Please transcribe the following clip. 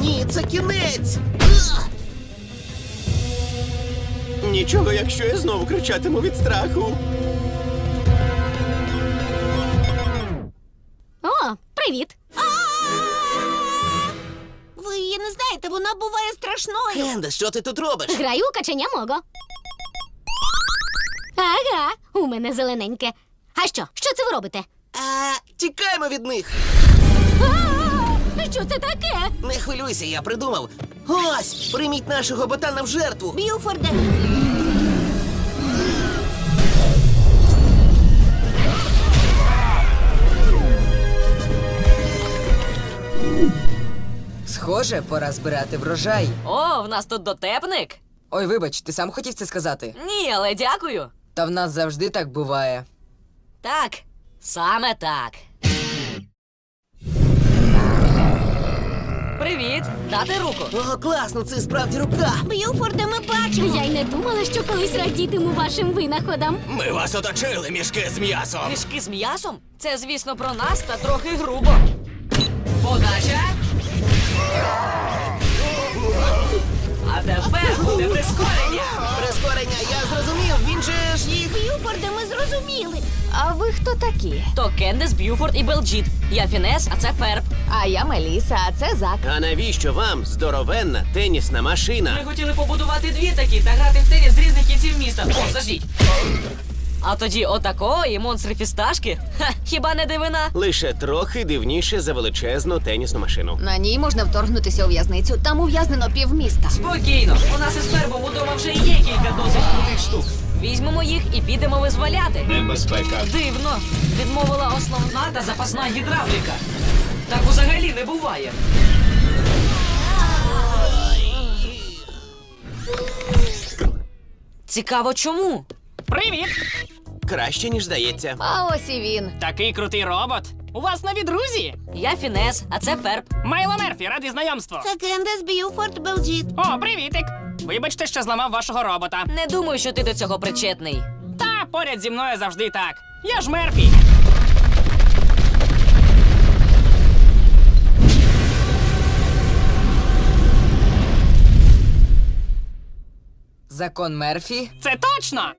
ні, це кінець! Нічого, якщо я знову кричатиму від страху. О, привіт! Ви її не знаєте, вона буває страшною. Кенде, що ти тут робиш? Граю у каченя Мого. Ага, у мене зелененьке. А що? Що це ви робите? А, тікаємо від них! Що це таке? Не хвилюйся, я придумав. Ось, прийміть нашого ботана в жертву. Б'юфорде, Схоже, пора збирати врожай. О, в нас тут дотепник? Ой, вибач, ти сам хотів це сказати. Ні, але дякую. Та в нас завжди так буває. Так, саме так. Привіт, дати руку. О, класно, це справді рука. Б'юфорде, ми бачимо. Я й не думала, що колись радітиму вашим винаходам. Ми вас оточили, мішки з м'ясом. Мішки з м'ясом? Це, звісно, про нас та трохи грубо. Подача. Він же ж їх. Б'юфорде, ми зрозуміли. А ви хто такі? То Кендес, Б'юфорд і Белджіт. Я Фінес, а це Ферб. А я Меліса, а це Зак. А навіщо вам здоровенна тенісна машина? Ми хотіли побудувати дві такі та грати в теніс з різних кінців міста. О, заждіть. А тоді отакої монстри фісташки? Ха, хіба не дивина? Лише трохи дивніше за величезну тенісну машину. На ній можна вторгнутися у в'язницю. Там ув'язнено півміста. Спокійно, у нас із Фербом удома вже є кілька досить крутих штук. Візьмемо їх і підемо визволяти. Небезпека. Дивно, відмовила основна та запасна гідравліка. Так взагалі не буває. Цікаво, чому? Привіт! Краще, ніж здається. А ось і він. Такий крутий робот. У вас нові друзі? Я Фінес, а це Ферб. Майло Мерфі, радий знайомству. Це Кендес, Б'юфорд, Белджіт. О, привітик! Вибачте, що зламав вашого робота. Не думаю, що ти до цього причетний. Та поряд зі мною завжди так. Я ж Мерфі. Закон Мерфі. Це точно!